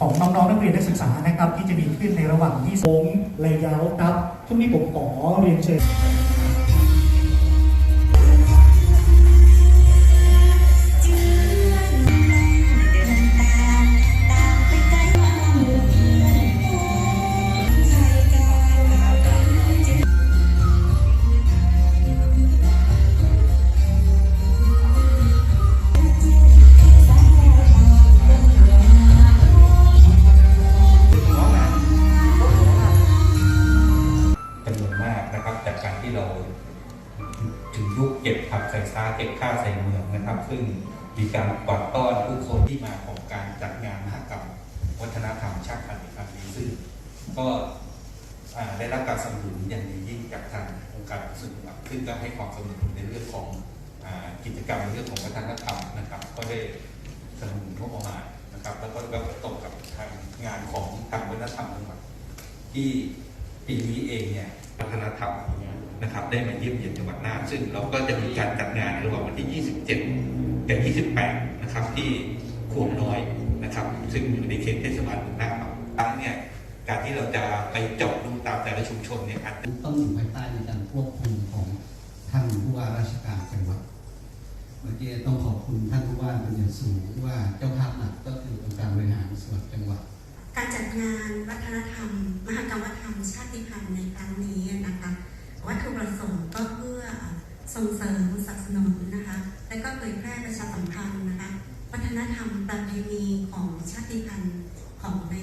ของน้องๆนักเรียนนักศึกษานะครับ ที่จะมีขึ้นในระหว่างที่โค้งระยาวครับช่วงนี้ผมขอเรียนเชิญ มากนะครับ จากการที่เราถึงยุคเก็บผักใส่ซาเก็บข้าวใส่เมืองนะครับ ซึ่งมีการกวาดต้อนผู้คนที่มาของการจัดงานมหกรรมวัฒนธรรมชาติพันธุ์ในครั้งนี้ซึ่งก็ได้รับการสนับสนุนอย่างยิ่งจากทางองค์การกุศลครับซึ่งก็ให้ความสนับสนุนในเรื่องของกิจกรรมในเรื่องของวัฒนธรรมนะครับ ก็ได้สนับสนุนงบประมาณนะครับ แล้วก็ก็ตรงกับทางงานของทางวัฒนธรรมจังหวัดที่ ปีนี้เองเนี่ยวัฒนธรรมนะครับได้มาเยี่ยมเยียนจังหวัดน่านซึ่งเราก็จะมีการจัดงานในระหว่างวันที่ 27 กับ 28 นะครับ ที่ขวงน้อยนะครับ ซึ่งอยู่ในเขตเทศบาลเมืองน่านครับครั้งเนี่ยการที่เราจะไปเจาะดูตามแต่ละชุมชนเนี่ยอาจจะต้องอยู่ภายใต้ในการควบคุมของท่านผู้ว่าราชการจังหวัดเมื่อกี้ต้องขอบคุณท่านผู้ว่าเป็นอย่างสูงว่าเจ้าภาพหลักก็คือองค์การบริหารส่วนจังหวัด การจัดงานวัฒนธรรม มหกรรมวัฒนธรรมชาติพันธุ์ในครั้งนี้นะคะวัตถุประสงค์ก็เพื่อส่งเสริมสนับสนุนนะคะและก็เผยแพร่ประชาสัมพันธ์นะคะวัฒนธรรมประเพณีของชาติพันธุ์ของใน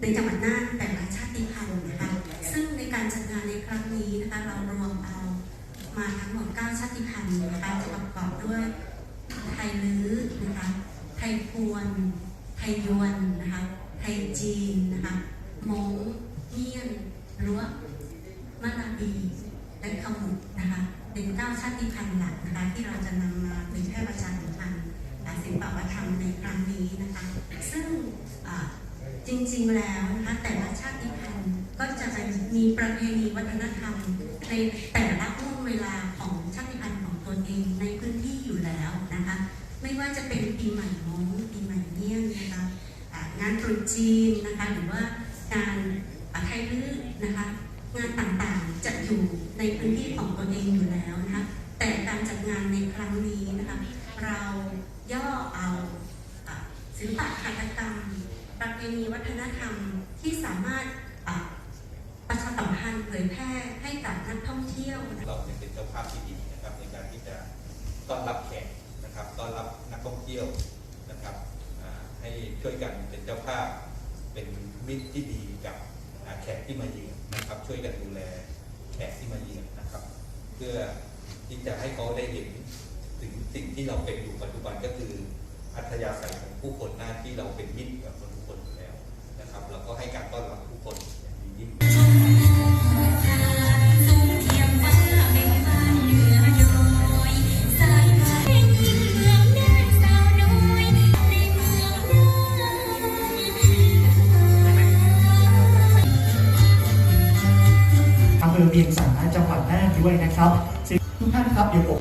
ในจังหวัดน่านแต่ละชาติพันธุ์นะคะซึ่งในการจัดงานในครั้งนี้นะคะเรารวมเอามาทั้งหมด 9 ชาติพันธุ์นะคะประกอบด้วยไทยลื้อนะคะไทยพวน ไทยยวนนะคะ ไทยจีนนะคะมงเมียนรั้วมาลาบีและขมุกนะคะเป็นเก้าชาติพันธุ์หลักนะคะที่เราจะนำมาเผยแพร่ประชาสัมพันธ์ศิลปวัฒนธรรมในครั้งนี้นะคะ ซึ่งจริงๆแล้วนะคะแต่ละชาติพันธุ์ก็จะมีประเพณีวัฒนธรรมในแต่ละห่วงเวลาของชาติพันธุ์ของตนเองในพื้นที่อยู่แล้วนะคะ ไม่ว่าจะเป็นปีใหม่มงปีใหม่เมี่ยงนะคะ งานตรุษจีนนะคะหรือว่างานไทยลื้อนะคะงานต่างๆจะอยู่ในพื้นที่ของตนเองอยู่แล้วนะคะแต่การจัดงานในครั้งนี้นะคะเราย่อเอาศิลปะหัตถกรรม ประเพณีวัฒนธรรมที่สามารถประชาสัมพันธ์เผยแพร่ให้กับนักท่องเที่ยว เราเป็นเจ้าภาพที่ดีนะครับในการที่จะต้อนรับแขกนะครับต้อนรับนักท่องเที่ยวนะครับ ช่วยกันเป็นเจ้าภาพ เป็นมิตรที่ดีกับแขกที่มาเยือนนะครับ ช่วยกันดูแลแขกที่มาเยือนนะครับ เพื่อที่จะให้เขาได้เห็นถึงสิ่งที่เราเป็นอยู่ปัจจุบันก็คืออัธยาศัยของผู้คนหน้าที่เราเป็นมิตรกับคนทุกคนอยู่แล้วนะครับเราก็ให้การต้อนรับผู้คน เวียงสาจังหวัดน่านด้วยนะครับทุกท่านครับเดี๋ยวผม